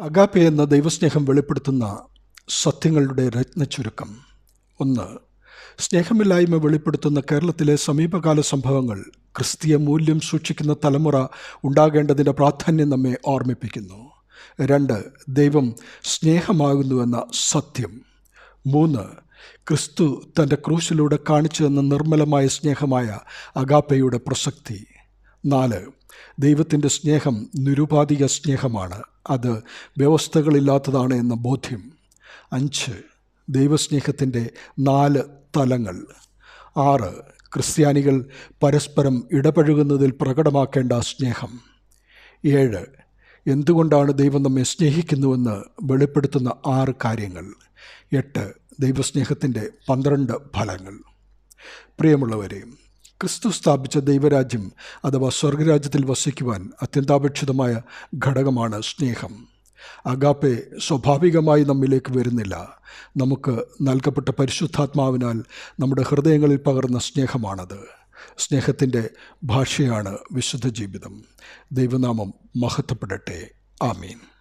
Agape എന്ന ദൈവസ്നേഹം വെളിപ്പെടുത്തുന്ന സത്യങ്ങളുടെ രത്നച്ചുരുക്കം. ഒന്ന് സ്നേഹമില്ലായ്മ വെളിപ്പെടുത്തുന്ന കേരളത്തിലെ സമീപകാല സംഭവങ്ങൾ ക്രിസ്തീയ മൂല്യം സൂക്ഷിക്കുന്ന തലമുറ ഉണ്ടാകേണ്ടതിന്റെ പ്രാധാന്യം നമ്മെ ഓർമ്മിപ്പിക്കുന്നു. രണ്ട് ദൈവം സ്നേഹമാകുന്നുവെന്ന സത്യം. മൂന്ന് ക്രിസ്തു തന്റെ ക്രൂശിലൂടെ കാണിച്ചു തന്ന നിർമ്മലമായ സ്നേഹമായ അഗാപ്പയുടെ പ്രസക്തി. നാല്. ദൈവത്തിന്റെ സ്നേഹം നിരുപാധിക സ്നേഹമാണ്. അത് വ്യവസ്ഥകളില്ലാത്തതാണ് എന്ന ബോധ്യം. അഞ്ച്. ദൈവസ്നേഹത്തിന്റെ നാല് തലങ്ങൾ. ആറ്. ക്രിസ്ത്യാനികൾ പരസ്പരം ഇടപഴകുന്നതിൽ പ്രകടമാക്കേണ്ട സ്നേഹം. ഏഴ്. എന്തുകൊണ്ടാണ് ദൈവം നമ്മെ സ്നേഹിക്കുന്നുവെന്ന് വെളിപ്പെടുത്തുന്ന ആറ് കാര്യങ്ങൾ. എട്ട്. ദൈവസ്നേഹത്തിന്റെ പന്ത്രണ്ട് ഫലങ്ങൾ. പ്രിയമുള്ളവരെ ക്രിസ്തു സ്ഥാപിച്ച ദൈവരാജ്യം അഥവാ സ്വർഗരാജ്യത്തിൽ വസിക്കുവാൻ അത്യന്താപേക്ഷിതമായ ഘടകമാണ് സ്നേഹം. അഗാപ്പെ സ്വാഭാവികമായി നമ്മിലേക്ക് വരുന്നില്ല. നമുക്ക് നൽകപ്പെട്ട പരിശുദ്ധാത്മാവിനാൽ നമ്മുടെ ഹൃദയങ്ങളിൽ പകർന്ന സ്നേഹമാണത്. സ്നേഹത്തിന്റെ ഭാഷയാണ് വിശുദ്ധ ജീവിതം. ദൈവനാമം മഹത്വപ്പെടട്ടെ. ആമീൻ.